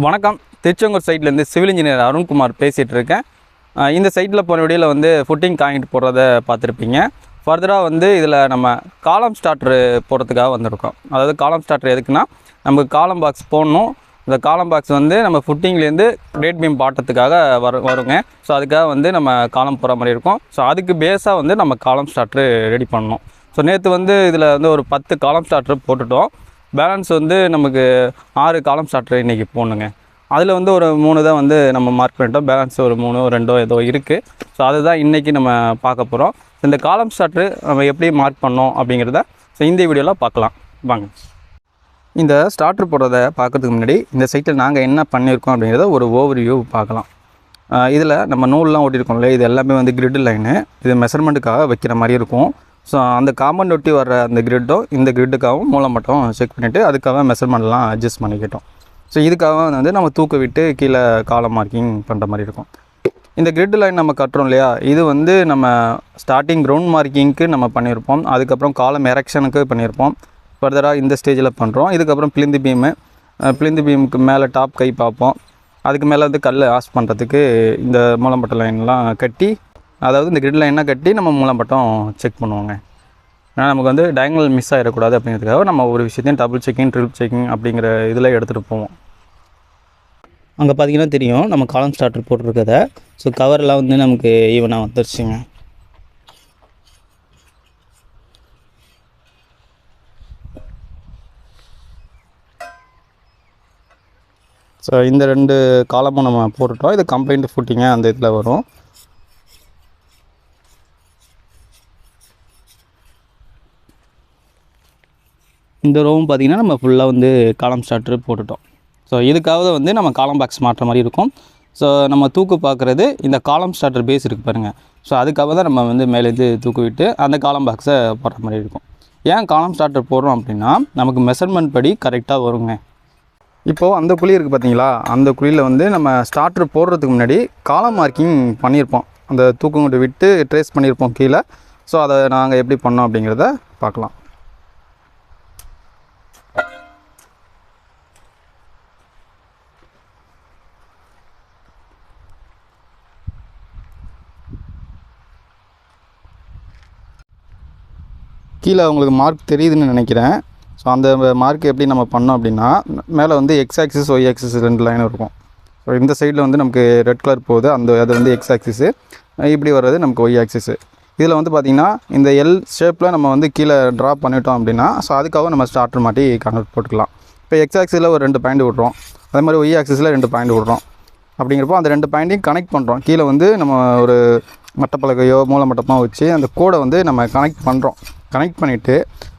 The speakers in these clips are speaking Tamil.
வணக்கம். திருச்செங்கூர் சைட்லேருந்து சிவில் இன்ஜினியர் அருண்குமார் பேசிகிட்டு இருக்கேன் இந்த சைட்டில் போன வீடியோவில் வந்து ஃபுட்டிங் காங்கிட்டு போடுறத பார்த்துருப்பீங்க. ஃபர்தராக வந்து இதில் நம்ம காலம் ஸ்டார்ட்ரு போடுறதுக்காக வந்திருக்கோம். அதாவது காலம் ஸ்டார்ட்ரு எதுக்குன்னா நமக்கு காலம் பாக்ஸ் போடணும். இந்த காலம் பாக்ஸ் வந்து நம்ம ஃபுட்டிங்லேருந்து கிரேட் பீம் பாட்டத்துக்காக வரு வருங்க. ஸோ அதுக்காக வந்து நம்ம காலம் போகிற மாதிரி இருக்கும். ஸோ அதுக்கு பேஸாக வந்து நம்ம காலம் ஸ்டார்ட்ரு ரெடி பண்ணணும். ஸோ நேற்று வந்து இதில் வந்து ஒரு பத்து காலம் ஸ்டார்ட்ரு போட்டுட்டோம். பேலன்ஸ் வந்து நமக்கு ஆறு காலம் ஸ்டார்ட்ரு இன்றைக்கி போடணுங்க. அதில் வந்து ஒரு மூணு தான் வந்து நம்ம மார்க் பண்ணிட்டோம். பேலன்ஸ் ஒரு மூணோ ரெண்டோ ஏதோ இருக்குது ஸோ அதுதான் இன்றைக்கி நம்ம பார்க்க போகிறோம் இந்த காலம் ஸ்டார்ட்ரு நம்ம எப்படி மார்க் பண்ணோம் அப்படிங்கிறத ஸோ இந்த வீடியோவில் பார்க்கலாம். வாங்க. இந்த ஸ்டார்ட்ரு போடுறத பார்க்குறதுக்கு முன்னாடி இந்த சைட்டில் நாங்கள் என்ன பண்ணியிருக்கோம் அப்படிங்கிறத ஒரு ஓவர்வியூ பார்க்கலாம். இதில் நம்ம நூல்லாம் ஓட்டியிருக்கோம்ல இது எல்லாமே வந்து கிரிட் லைனு இது மெஷர்மெண்ட்டுக்காக வைக்கிற மாதிரி இருக்கும். ஸோ அந்த காம்பவுண்ட் ஒட்டி வர அந்த கிரிட்டும் இந்த கிரிட்டுக்காகவும் மூலம் மட்டும் செக் பண்ணிவிட்டு அதுக்காக மெஷர்மெண்ட்லாம் அட்ஜஸ்ட் பண்ணிக்கிட்டோம். ஸோ இதுக்காக வந்து நம்ம தூக்க விட்டு கீழே காலம் மார்க்கிங் பண்ணுற மாதிரி இருக்கும். இந்த கிரிட் லைன் நம்ம கட்டுறோம் இல்லையா? இது வந்து நம்ம ஸ்டார்டிங் கிரவுண்ட் மார்க்கிங்க்கு நம்ம பண்ணியிருப்போம். அதுக்கப்புறம் காலம் எரெக்ஷனுக்கு பண்ணியிருப்போம். ஃபர்தராக இந்த ஸ்டேஜில் பண்ணுறோம் இதுக்கப்புறம் பிளிந்து பீமு பிளிந்து பீமுக்கு மேலே டாப் கை பார்ப்போம். அதுக்கு மேலே வந்து கல் ஆஸ் பண்ணுறதுக்கு இந்த மூலம்பட்ட லைன்லாம் கட்டி அதாவது இந்த கிரிட் லைனாக கட்டி நம்ம மூலம்பட்டம் செக் பண்ணுவோங்க. ஏன்னா நமக்கு வந்து டயங்கல் மிஸ் ஆகிடக்கூடாது அப்படிங்கிறதுக்காக நம்ம ஒரு விஷயத்தையும் டபுள் செக்கிங் ட்ரிபிள் செக்கிங் அப்படிங்கிற இதில் எடுத்துகிட்டு போவோம். அங்கே பார்த்தீங்கன்னா தெரியும் நம்ம காலம் ஸ்டார்டர் போட்டிருக்கத ஸோ கவர்லாம் வந்து நமக்கு ஈவனாக வந்துருச்சுங்க. ஸோ இந்த ரெண்டு காலமும் நம்ம போட்டுட்டோம். இது கம்பைன்டு ஃபுட்டிங்க அந்த இதில் வரும். இந்த ரோவும் பார்த்தீங்கன்னா நம்ம ஃபுல்லாக வந்து காலம் ஸ்டார்ட்ரு போட்டுட்டோம். ஸோ இதுக்காவது வந்து நம்ம காலம் பாக்ஸ் மாட்டுற மாதிரி இருக்கும். ஸோ நம்ம தூக்கு பார்க்குறது இந்த காலம் ஸ்டார்டர் பேஸ் இருக்குது பாருங்கள் ஸோ அதுக்காக தான் நம்ம வந்து மேலேருந்து தூக்கு விட்டு அந்த காலம் பாக்ஸை போடுற மாதிரி இருக்கும். ஏன் காலம் ஸ்டார்டர் போடுறோம் அப்படின்னா நமக்கு மெஷர்மெண்ட் படி கரெக்டாக வருங்க. இப்போது அந்த குழி இருக்குது பார்த்தீங்களா? அந்த குழியில் வந்து நம்ம ஸ்டார்டர் போடுறதுக்கு முன்னாடி காலம் மார்க்கிங் பண்ணியிருப்போம். அந்த தூக்குங்கூட்டை விட்டு ட்ரேஸ் பண்ணியிருப்போம் கீழே. ஸோ அதை நாங்கள் எப்படி பண்ணோம் அப்படிங்கிறத பார்க்கலாம். கீழே உங்களுக்கு மார்க் தெரியுதுன்னு நினைக்கிறேன். ஸோ அந்த மார்க் எப்படி நம்ம பண்ணோம் அப்படின்னா மேலே வந்து எக்ஸ் ஆக்சிஸ் ஒய் ஆக்சிஸ் ரெண்டு லைன் இருக்கும். ஸோ இந்த சைடில் வந்து நமக்கு ரெட் கலர் போகுது. அந்த அது வந்து எக்ஸ் ஆக்சிஸு இப்படி வர்றது நமக்கு ஒய் ஆக்சிஸு இதில் வந்து பார்த்திங்கன்னா இந்த எல் ஷேப்பில் நம்ம வந்து கீழே ட்ரா பண்ணிட்டோம் அப்படின்னா ஸோ அதுக்காக நம்ம ஸ்டார்டர் மாட்டி கன்வெர்ட் போட்டுக்கலாம். இப்போ எக்ஸ் ஆக்சிஸில் ஒரு ரெண்டு பாயிண்ட் விட்றோம். அதே மாதிரி ஒய் ஆக்சிஸில் ரெண்டு பாயிண்ட் விட்றோம். அப்படிங்கிறப்போ அந்த ரெண்டு பாயிண்ட்டையும் கனெக்ட் பண்ணுறோம் கீழே வந்து நம்ம ஒரு மட்டப்பலகையோ மூலமட்டமாக வச்சு அந்த கோடை வந்து நம்ம கனெக்ட் பண்ணுறோம் கனெக்ட் பண்ணிவிட்டு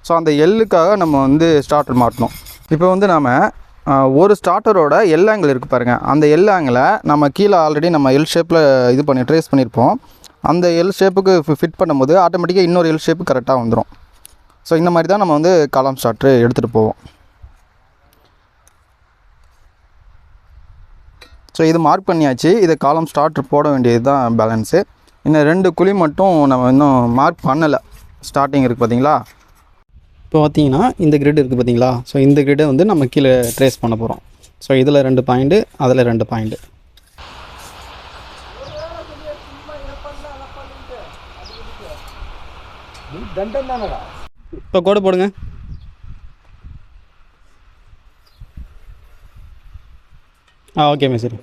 ஸோ அந்த எல்லுக்காக நம்ம வந்து ஸ்டார்டர் மாட்டணும். இப்போ வந்து நாம் ஒரு ஸ்டார்டரோட எல் ஆங்கிள் இருக்குது பாருங்கள் அந்த எல் ஆங்கிளை நம்ம கீழே ஆல்ரெடி நம்ம எல் ஷேப்பில் இது பண்ணி ட்ரேஸ் பண்ணியிருப்போம் அந்த எல் ஷேப்புக்கு ஃபிட் பண்ணும்போது ஆட்டோமேட்டிக்காக இன்னொரு எல் ஷேப்பு கரெக்டாக வந்துடும் ஸோ இந்த மாதிரி தான் நம்ம வந்து காலம் ஸ்டார்ட்ரு எடுத்துகிட்டு போவோம். ஸோ இது மார்க் பண்ணியாச்சு. இதை காலம் ஸ்டார்ட்ரு போட வேண்டியது தான் பேலன்ஸு இன்னும் ரெண்டு குழி மட்டும் நம்ம இன்னும் மார்க் பண்ணலை. ஸ்டார்டிங் இருக்குது பார்த்தீங்களா இப்போ பார்த்தீங்கன்னா இந்த கிரிட் இருக்குது பார்த்தீங்களா ஸோ இந்த கிரிட்டை வந்து நம்ம கீழே ட்ரேஸ் பண்ண போகிறோம் ஸோ இதில் ரெண்டு பாயிண்ட்டு அதில் ரெண்டு பாயிண்ட்டு இப்போ கோடு போடுங்க. ஆ ஓகே மேஸ்திரி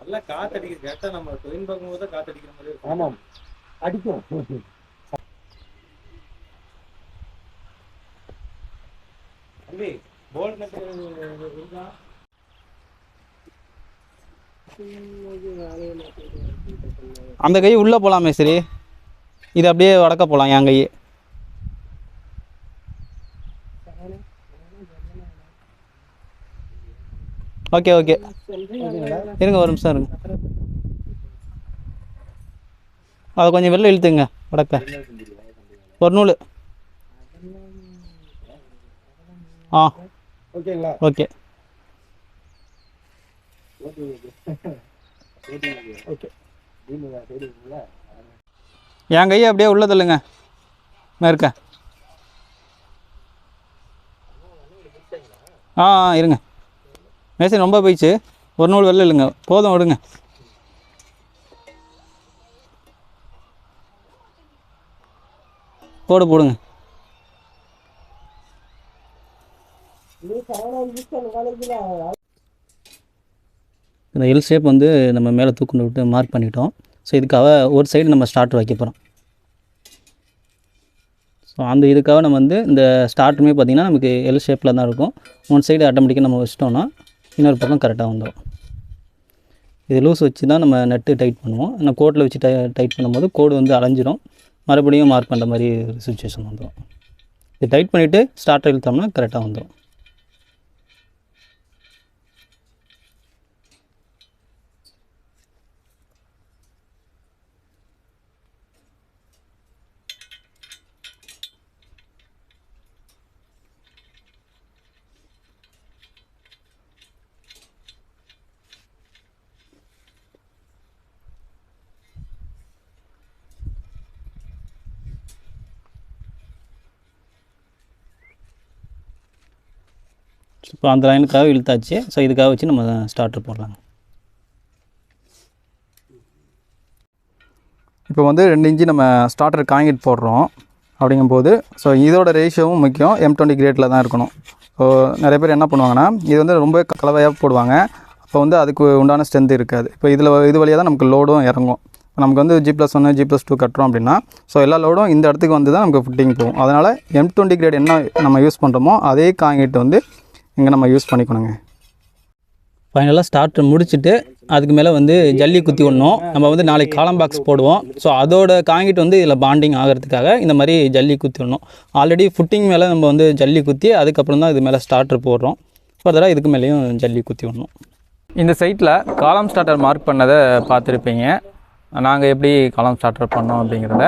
நல்லா காத்தடிக்கிற கரெக்டா நம்ம ட்ரெயின் பார்க்கும்போது தான் காத்தடிக்கிற மாதிரி இருக்கும். ஆமாம். அடிக்கும். இருக்கா அந்த கை உள்ளே போகலாம் மேஸ்திரி இது அப்படியே வடக்க போகலாம் என் கை ஓகே ஓகே. இருங்க ஒரு நிமிஷம் இருங்க. அதை கொஞ்சம் வெளில இழுத்துங்க வடக்க. ஒரு நூல். ஆ. ஓகேங்களா? ஓகே. ஓகே என் கையை அப்படியே உள்ள தள்ளுங்க. ஆ ஆ, இருங்க. மேசன் ரொம்ப போயிடுச்சு. ஒரு நூல் வெளில இல்லைங்க போதும் விடுங்க. போடு போடுங்க. இந்த எல் ஷேப் வந்து நம்ம மேலே தூக்குண்டு விட்டு மார்க் பண்ணிட்டோம். ஸோ இதுக்காக ஒரு சைடு நம்ம ஸ்டார்ட் வைக்க போகிறோம் ஸோ அந்த இதுக்காக நம்ம வந்து இந்த ஸ்டார்ட்டுமே பார்த்திங்கன்னா நமக்கு எல் ஷேப்பில் தான் இருக்கும். ஒன் சைடு ஆட்டோமேட்டிக்காக நம்ம வச்சிட்டோம்னா இன்னொரு பக்கம் கரெக்டாக வந்துடும் இது லூஸ் வச்சு தான் நம்ம நட்டு டைட் பண்ணுவோம். ஆனால் கோட்டில் வச்சு டை டைட் பண்ணும்போது கோடு வந்து அலைஞ்சிரும். மறுபடியும் மார்க் பண்ணுற மாதிரி சுச்சுவேஷன் வந்துடும் இது டைட் பண்ணிவிட்டு ஸ்டார்ட் இழுத்தோம்னா கரெக்டாக வந்துடும் இப்போ அந்த லைனுக்காக இழுத்தாச்சு. ஸோ இதுக்காக வச்சு நம்ம ஸ்டார்டர் போடலாம் இப்போ வந்து ரெண்டு இன்ச்சு நம்ம ஸ்டார்டர் காங்கிட் போடுறோம் அப்படிங்கும்போது ஸோ இதோட ரேஷியோவும் முக்கியம். எம் டுவெண்ட்டி கிரேட்டில் தான் இருக்கணும். ஸோ நிறைய பேர் என்ன பண்ணுவாங்கன்னா இது வந்து ரொம்ப கலவையாக போடுவாங்க. அப்போ வந்து அதுக்கு உண்டான ஸ்ட்ரென்த் இருக்காது. இப்போ இதில் இது வழியாக தான் நமக்கு லோடும் இறங்கும். இப்போ நமக்கு வந்து ஜி ப்ளஸ் ஒன்று ஜி ப்ளஸ் டூ கட்டுறோம் அப்படின்னா ஸோ எல்லா லோடும் இந்த இடத்துக்கு வந்து தான் நமக்கு ஃபிட்டிங் போகும். அதனால் எம் டுவெண்ட்டி கிரேட் என்ன நம்ம யூஸ் பண்ணுறோமோ அதே காங்கிட்டு வந்து இங்கே நம்ம யூஸ் பண்ணிக்கணுங்க. ஃபைனலாக ஸ்டார்டர் முடிச்சுட்டு அதுக்கு மேலே வந்து ஜல்லி குத்தி விடணும். நம்ம வந்து நாளைக்கு காலம் பாக்ஸ் போடுவோம். ஸோ அதோட காங்கிட் வந்து இதில் பாண்டிங் ஆகிறதுக்காக இந்த மாதிரி ஜல்லி குத்தி விடணும். ஆல்ரெடி ஃபுட்டிங் மேலே நம்ம வந்து ஜல்லி குத்தி அதுக்கப்புறம் தான் இது மேலே ஸ்டார்டர் போடுறோம். ஃபர்தராக இதுக்கு மேலேயும் ஜல்லி குத்தி விடணும். இந்த சைட்டில் காலம் ஸ்டார்டர் மார்க் பண்ணதை பார்த்துருப்பீங்க. நாங்கள் எப்படி காலம் ஸ்டார்டர் பண்ணோம் அப்படிங்கிறத.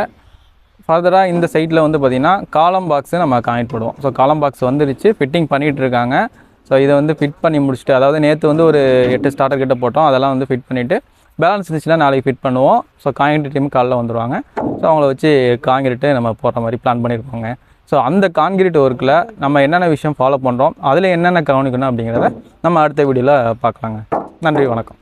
ஃபர்தராக இந்த சைட்டில் வந்து பார்த்திங்கன்னா காலம் பாக்ஸு நம்ம காயிட் போடுவோம். ஸோ காலம் பாக்ஸ் வந்துருச்சு. ஃபிட்டிங் பண்ணிகிட்டு இருக்காங்க. ஸோ இதை வந்து ஃபிட் பண்ணி முடிச்சுட்டு அதாவது நேற்று வந்து ஒரு எட்டு ஸ்டார்டர் கிட்ட போட்டோம். அதெல்லாம் வந்து ஃபிட் பண்ணிவிட்டு பேலன்ஸ் இருந்துச்சுன்னா நாளைக்கு ஃபிட் பண்ணுவோம். ஸோ காங்கிரீட் டீம் காலைல வந்துடுவாங்க ஸோ அவங்கள வச்சு காங்கிரீட்டு நம்ம போடுற மாதிரி பிளான் பண்ணியிருப்பாங்க ஸோ அந்த கான்கிரீட் ஒர்க்கில் நம்ம என்னென்ன விஷயம் ஃபாலோ பண்ணுறோம் அதில் என்னென்ன கவனிக்கணும் அப்படிங்கிறத நம்ம அடுத்த வீடியோவில் பார்க்கலாங்க. நன்றி வணக்கம்.